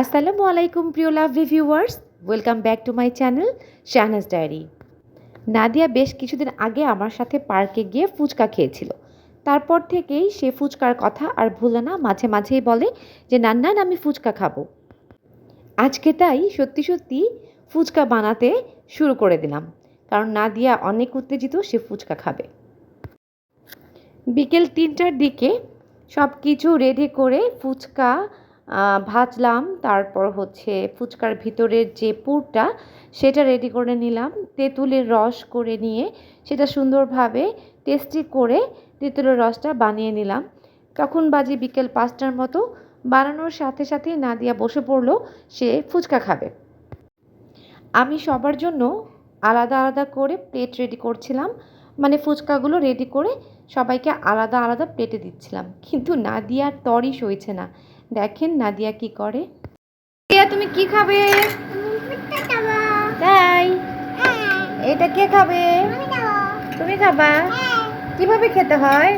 আসসালামু আলাইকুম, প্রিয় love reviewers welcome back to my channel Shahnaz diary Nadia বেশ কিছুদিন আগে আমার সাথে পার্কে গিয়ে ফুচকা খেয়েছিল। তারপর থেকেই সে ফুচকার কথা আর ভুলে না মাঝে মাঝেই বলে যে নান্নান আমি ফুচকা খাব। আজকে তাই সত্যি সত্যি ফুচকা বানাতে শুরু করে দিলাম, কারণ নাদিয়া অনেক উত্তেজিত সে ফুচকা খাবে। বিকেল তিনটার দিকে সব কিছু রেডি করে ফুচকা ভাজলাম। তারপর হচ্ছে ফুচকার ভিতরের যে পুরটা, সেটা রেডি করে নিলাম। তেঁতুলের রস করে নিয়ে সেটা সুন্দরভাবে টেস্টি করে তেঁতুলের রসটা বানিয়ে নিলাম। তখন বাজে বিকেল পাঁচটার মতো। বানানোর সাথে সাথে নাদিয়া বসে পড়ল। সে ফুচকা খাবে। আমি সবার জন্য আলাদা আলাদা করে প্লেট রেডি করছিলাম। মানে ফুচকাগুলো রেডি করে সবাইকে আলাদা আলাদা প্লেটে দিচ্ছিলাম। কিন্তু নাদিয়ার তরই সইছে না। দেখেন নাদিয়া কি করে। নাদিয়া, তুমি কি খাবে? তাই। এটা কে খাবে? তুমি খাবা? কীভাবে খেতে হয়?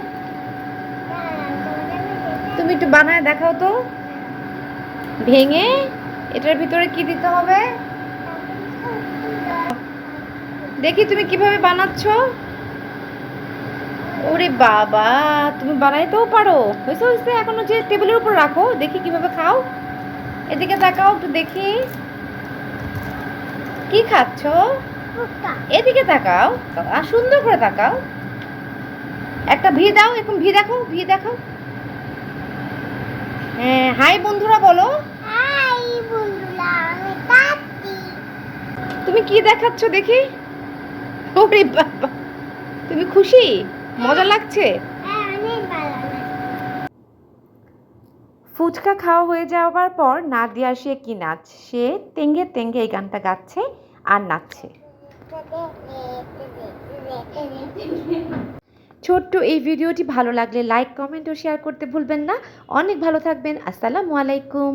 তুমি একটু বানায় দেখাও তো। ভেঙে এটার ভিতরে কি দিতে হবে? দেখি তুমি কীভাবে বানাচ্ছ। ওরে বাবা তুমি বানাইতেও পারো। হয়েছে হয়েছে এখনও যে টেবিলের উপর রাখো দেখি কীভাবে খাও। এদিকে তাকাও একটু দেখি। কি খাচ্ছ? এদিকে তাকাও আর সুন্দর করে তাকাও। একটা ভি দাও এখন ভি দেখো ভি দেখো। হ্যাঁ হাই বন্ধুরা বলো। তুমি কি দেখাচ্ছ দেখি? ওরে বাবা তুমি খুশি? মজা লাগছে? ফুচকা খাওয়া হয়ে যাওয়ার পর নাদিয়া সে কি নাচ সে তেঙ্গে তেঙ্গে এই গানটা গাচ্ছে আর নাচছে। ছোট্ট এই ভিডিওটি ভালো লাগলে লাইক কমেন্ট ও শেয়ার করতে ভুলবেন না। অনেক ভালো থাকবেন। আসসালামু আলাইকুম।